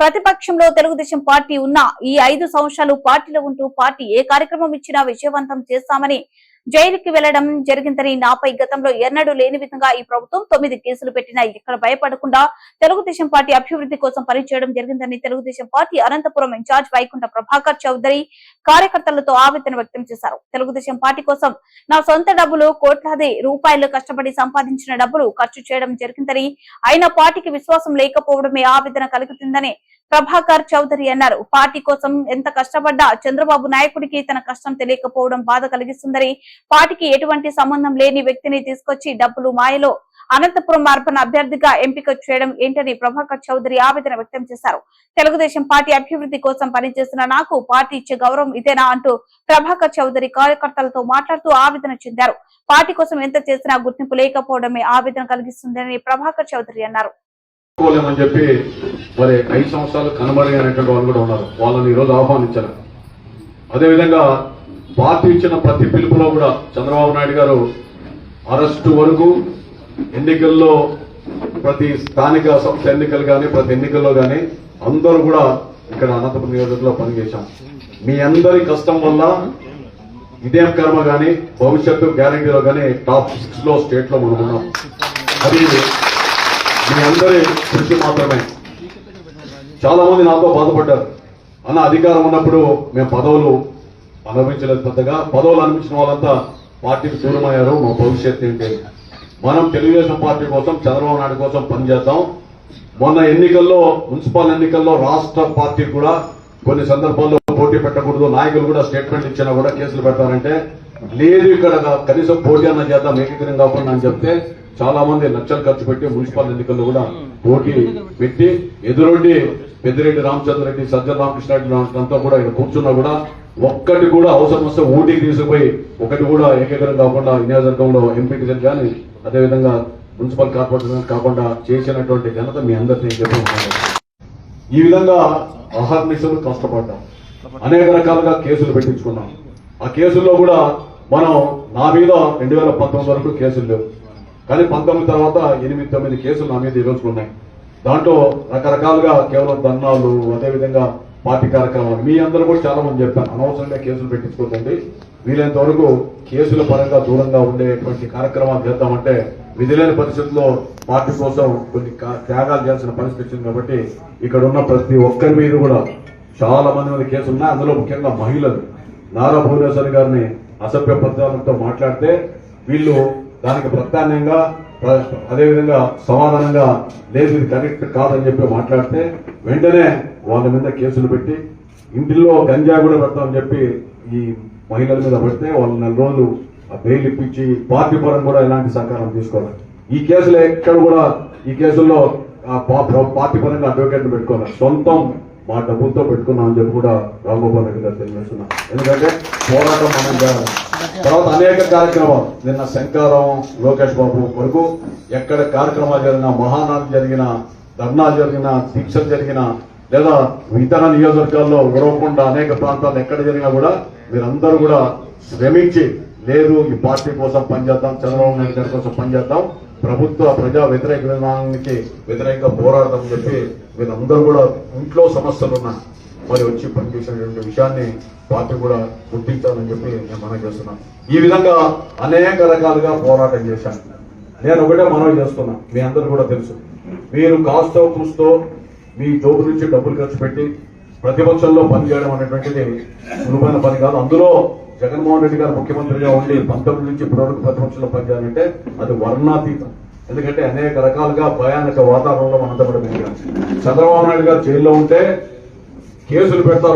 ప్రతిపక్షంలో తెలుగుదేశం పార్టీ ఉన్న ఈ ఐదు సంవత్సరాలు పార్టీలో ఉంటూ పార్టీ ఏ కార్యక్రమం ఇచ్చినా విజయవంతం చేస్తామని జైలుకి వెళ్ళడం జరిగిందని నాపై గతంలో ఎన్నడూ లేని విధంగా ఈ ప్రభుత్వం తొమ్మిది కేసులు పెట్టినా ఇక్కడ భయపడకుండా తెలుగుదేశం పార్టీ అభివృద్ధి కోసం పనిచేయడం జరిగిందని తెలుగుదేశం పార్టీ అనంతపురం ఇన్ఛార్జ్ వైకుంఠ ప్రభాకర్ చౌదరి కార్యకర్తలతో ఆవేదన వ్యక్తం చేశారు. తెలుగుదేశం పార్టీ కోసం నా సొంత డబ్బులు కోట్లాది రూపాయలు కష్టపడి సంపాదించిన డబ్బులు ఖర్చు చేయడం జరిగిందని అయినా పార్టీకి విశ్వాసం లేకపోవడమే ఆవేదన కలుగుతుందని ప్రభాకర్ చౌదరి అన్నారు. పార్టీ కోసం ఎంత కష్టపడ్డా చంద్రబాబు నాయకుడికి తన కష్టం తెలియకపోవడం బాధ కలిగిస్తుందని పార్టీకి ఎటువంటి సంబంధం లేని వ్యక్తిని తీసుకొచ్చి డబ్బులు మాయలో అనంతపురం అర్బన్ అభ్యర్థిగా ఎంపిక చేయడం ఏంటని ప్రభాకర్ చౌదరి ఆవేదన వ్యక్తం చేశారు. తెలుగుదేశం పార్టీ అభివృద్ధి కోసం పనిచేస్తున్న నాకు పార్టీ ఇచ్చే గౌరవం ఇదేనా అంటూ ప్రభాకర్ చౌదరి కార్యకర్తలతో మాట్లాడుతూ ఆవేదన చెందారు. పార్టీ కోసం ఎంత చేసినా గుర్తింపు లేకపోవడమే ఆవేదన కలిగిస్తుందని ప్రభాకర్ చౌదరి అన్నారు. కోలేమని చెప్పి మరి ఐదు సంవత్సరాలు కనబడలేనటువంటి వాళ్ళు కూడా ఉన్నారు. వాళ్ళని ఈరోజు ఆహ్వానించారు అదేవిధంగా పార్టీ ఇచ్చిన ప్రతి పిలుపులో కూడా చంద్రబాబు నాయుడు గారు అరెస్టు వరకు ఎన్నికల్లో ప్రతి స్థానిక సంస్థ ఎన్నికలు కానీ ప్రతి ఎన్నికల్లో కానీ అందరూ కూడా ఇక్కడ అనంతపురం నియోజకవర్గంలో పనిచేశాం. మీ అందరి కష్టం వల్ల ఇదేం కర్మ కానీ భవిష్యత్తు గ్యారంటీలో కానీ టాప్ సిక్స్లో స్టేట్లో మనం ఉన్నాం. అది మీ అందరి కృషి మాత్రమే. చాలా మంది నాతో బాధపడ్డారు. అన్న అధికారం ఉన్నప్పుడు మేము పదవులు అనుభవించలేదు పెద్దగా. పదవులు అనిపించిన వాళ్ళంతా పార్టీకి దూరమయ్యారు మా భవిష్యత్తు ఏంటి? మనం తెలుగుదేశం పార్టీ కోసం చంద్రబాబు నాయుడు కోసం పనిచేద్దాం మొన్న ఎన్నికల్లో మున్సిపల్ ఎన్నికల్లో రాష్ట్ర పార్టీ కూడా కొన్ని సందర్భాల్లో పోటీ పెట్టకూడదు. నాయకులు కూడా స్టేట్మెంట్ ఇచ్చినా కూడా కేసులు పెడతారంటే లేదు ఇక్కడ కనీసం పోటీ అన్న చేద్దాం ఏకీకరం కాకుండా అని చెప్తే చాలా మంది లక్షలు ఖర్చు పెట్టి మున్సిపల్ ఎన్నికల్లో కూడా పోటీ పెట్టి ఎదురుండి పెద్దిరెడ్డి రామచంద్రరెడ్డి సజ్జన రామకృష్ణారెడ్డి అంతా కూడా ఇక్కడ కూర్చున్నా కూడా ఒక్కటి కూడా అవసరం వస్తే ఊటీకి తీసుకుపోయి ఒకటి కూడా ఏకీకరణ కాకుండా ఈ నియోజకవర్గంలో ఎంపీకి కానీ అదేవిధంగా మున్సిపల్ కార్పొరేషన్ కాకుండా చేసినటువంటి ఘనత మీ అందరినీ చెప్పి ఈ విధంగా అహర్నిశలు కష్టపడ్డాం. అనేక రకాలుగా కేసులు పెట్టించుకున్నాం. ఆ కేసుల్లో కూడా మనం నా మీద రెండు వేల పంతొమ్మిది వరకు కేసులు లేవు. కానీ పంతొమ్మిది తర్వాత ఎనిమిది తొమ్మిది కేసులు నా మీద ఈ ఉన్నాయి. దాంట్లో రకరకాలుగా కేవలం ధర్నాలు అదేవిధంగా పార్టీ కార్యక్రమాలు. మీ అందరూ కూడా చాలా మంది చెప్పాను అనవసరంగా కేసులు పెట్టించుకోకండి. వీలైనంత వరకు కేసుల పరంగా దూరంగా ఉండేటువంటి కార్యక్రమాలు చేద్దామంటే విధిలేని పరిస్థితుల్లో పార్టీ కోసం కొన్ని త్యాగాలు చేయాల్సిన పరిస్థితి వచ్చింది కాబట్టి ఇక్కడ ఉన్న ప్రతి ఒక్కరి మీద కూడా చాలా మంది మంది కేసులు ఉన్నాయి. అందులో ముఖ్యంగా మహిళలు. నారా భువనేశ్వరి గారిని అసభ్య పత్రాలతో మాట్లాడితే వీళ్ళు దానికి ప్రత్యామ్నాయంగా అదేవిధంగా సమాధానంగా లేదు ఇది కరెక్ట్ కాదని చెప్పి మాట్లాడితే వెంటనే వాళ్ళ మీద కేసులు పెట్టి ఇంటిలో గంజా కూడా పెడతామని చెప్పి ఈ మహిళల మీద పెడితే వాళ్ళు నెల రోజులు ఆ బెయిల్ ఇప్పించి పార్టీ పరం కూడా ఎలాంటి సహకారం తీసుకోవాలి. ఈ కేసులో ఎక్కడ కూడా ఈ కేసుల్లో పార్టీ పరంగా అడ్వకేట్ పెట్టుకోవాలి. సొంతం మా డబ్బులతో పెట్టుకున్నామని చెప్పి కూడా రామ్మోహన్ రెడ్డి గారు తెలియజేస్తున్నాం. ఎందుకంటే పోరాటం మనం చేయాలి. తర్వాత అనేక కార్యక్రమాలు. నిన్న శంకారం లోకేష్ బాబు వరకు ఎక్కడ కార్యక్రమాలు జరిగినా మహానాడు జరిగిన ధర్నాలు జరిగిన దీక్షలు జరిగిన లేదా ఇతర నియోజకవర్గాల్లో ఉరవకొండ అనేక ప్రాంతాలు ఎక్కడ జరిగినా కూడా మీరందరూ కూడా శ్రమించి లేదు ఈ పార్టీ కోసం పనిచేద్దాం చంద్రబాబు నాయుడు గారి కోసం పనిచేద్దాం. ప్రభుత్వ ప్రజా వ్యతిరేక విధానానికి వ్యతిరేకంగా పోరాడతామని చెప్పి వీళ్ళందరూ కూడా ఇంట్లో సమస్యలు మరి వచ్చి పనిచేసినటువంటి విషయాన్ని పార్టీ కూడా గుర్తించాలని చెప్పి నేను మనం చేస్తున్నాను ఈ విధంగా అనేక రకాలుగా పోరాటం చేశాను. నేను ఒకటే మనవి చేస్తున్నా మీ అందరూ కూడా తెలుసు. మీరు కాస్తో కూస్తో మీ జోబు నుంచి డబ్బులు ఖర్చు పెట్టి ప్రతిపక్షంలో పనిచేయడం అనేటువంటిది సులువైన పని కాదు. అందులో జగన్మోహన్ రెడ్డి గారు ముఖ్యమంత్రిగా ఉండి పంతొమ్మిది నుంచి ఇప్పటివరకు ప్రతిపక్షంలో పనిచేయాలంటే అది వర్ణాతీతం. ఎందుకంటే అనేక రకాలుగా భయానక వాతావరణంలో మనంతా కూడా చంద్రబాబు నాయుడు గారు జైల్లో ఉంటే కేసులు పెడతారు